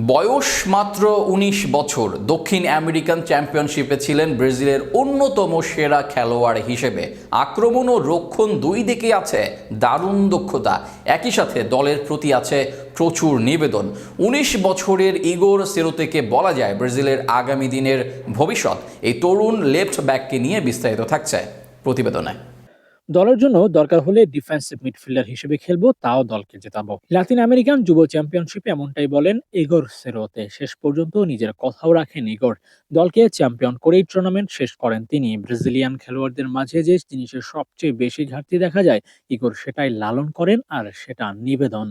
বয়স মাত্র ১৯ বছর, দক্ষিণ আমেরিকান চ্যাম্পিয়নশিপে ছিলেন ব্রাজিলের অন্যতম সেরা খেলোয়াড় হিসেবে। আক্রমণ ও রক্ষণ দুই দিকে আছে, দারুণ দক্ষতা। একই সাথে দলের প্রতি আছে প্রচুর নিবেদন। ১৯ বছরের ইগোর সেরোতেকে বলা যায় ব্রাজিলের আগামী দিনের ভবিষ্যৎ। এই তরুণ লেফট ব্যাককে নিয়ে বিস্তারিত থাকছে প্রতিবেদনে। দলের জন্য দরকার হলে ডিফেন্সিভ মিডফিল্ডার হিসেবে খেলব, তাও দলকে জেতাবো। লাতিন আমেরিকান যুব চ্যাম্পিয়নশিপে এমনটাই বলেন ইগোর সেরোতে। শেষ পর্যন্ত নিজের কথাও রাখেন ইগোর দলকে চ্যাম্পিয়ন করেই টুর্নামেন্ট শেষ করেন তিনি। ব্রাজিলিয়ান খেলোয়াড়দের মাঝে যে জিনিসের সবচেয়ে বেশি ঘাটতি দেখা যায় ইগোর সেটাই লালন করেন আর সেটা নিবেদন।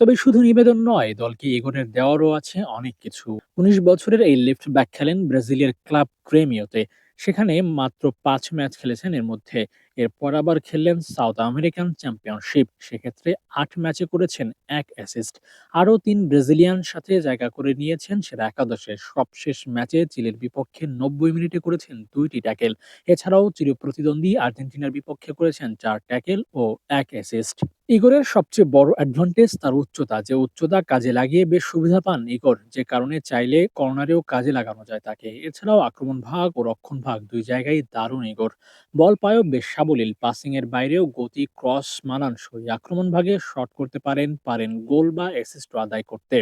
তবে শুধু নিবেদন নয়, দলকে এগোনের দেওয়ারও আছে অনেক কিছু। উনিশ বছরের এই লেফট ব্যাক খেলেন ব্রাজিলের ক্লাব ক্রেমিওতে। সেখানে মাত্র পাঁচ ম্যাচ খেলেছেন এর মধ্যে। এরপর আবার খেললেন সাউথ আমেরিকান চ্যাম্পিয়নশিপ। সেক্ষেত্রে আট ম্যাচে করেছেন এক অ্যাসিস্ট। আরও তিন ব্রাজিলিয়ান সাথে জায়গা করে নিয়েছেন সেরা একাদশে সবশেষ ম্যাচে চিলের বিপক্ষে নব্বই মিনিটে করেছেন দুইটি ট্যাকেল। এছাড়াও চিরপ্রতিদ্বন্দ্বী আর্জেন্টিনার বিপক্ষে করেছেন চার ট্যাকেল ও এক অ্যাসিস্ট। ইগোরের সবচেয়ে বড় অ্যাডভান্টেজ তার উচ্চতা, যে উচ্চতা কাজে লাগিয়ে বেশ সুবিধা পান ইগোর, যে কারণে চাইলে কর্নারেও কাজে লাগানো যায় তাকে। এছাড়াও আক্রমণ ভাগ ও রক্ষণ ভাগ দুই জায়গায় দারুণ ইগোর। বল পায়ও বেশ সাবলীল পাসিং এর বাইরেও গতি ক্রস মানানসই। আক্রমণ ভাগে শট করতে পারেন পারেন গোল বা অ্যাসিস্ট আদায় করতে।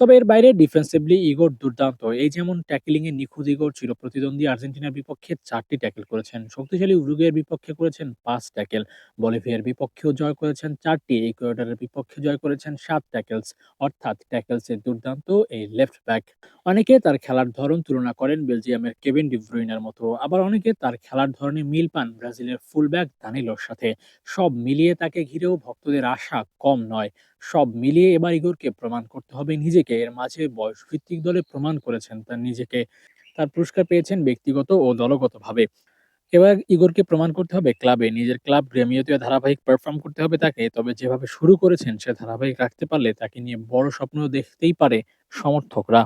তবে এর বাইরে ডিফেন্সিভলি ইগোর দুর্দান্ত। এই যেমন ট্যাকেলিং এ নিখুঁত ইগোর চিরপ্রতিদ্বন্দ্বী আর্জেন্টিনার বিপক্ষে চারটি ট্যাকেল করেছেন। শক্তিশালী উরুগুয়ের বিপক্ষে করেছেন পাঁচ ট্যাকেল বলিভিয়ার বিপক্ষেও জয় করেছেন চারটি। ইকুয়েডরের বিপক্ষে জয় করেছেন সাত ট্যাকেলস অর্থাৎ ট্যাকেলসের দুর্দান্ত এই লেফট ব্যাক অনেকে তার খেলার ধরন তুলনা করেন বেলজিয়ামের কেভিন ডিব্রুইনার মতো। আবার অনেকে তার খেলার ধরনে মিল পান ব্রাজিলের ফুলব্যাক দানিলোর সাথে। সব মিলিয়ে তাকে ঘিরেও ভক্তদের আশা কম নয়। সব মিলিয়ে এবার ইগোরকে প্রমাণ করতে হবে নিজেকে। এর মাঝে বয়সভিত্তিক দলে প্রমাণ করেছেন তার নিজেকে। তার পুরস্কার পেয়েছেন ব্যক্তিগত ও দলগতভাবে। এবার ইগোরকে প্রমাণ করতে হবে ক্লাবে। নিজের ক্লাব গ্রেমিওতে ধারাবাহিক পারফর্ম করতে হবে তাকে। তবে যেভাবে শুরু করেছেন সে ধারাবাহিক রাখতে পারলে তাকে নিয়ে বড় স্বপ্ন দেখতেই পারে সমর্থকরা।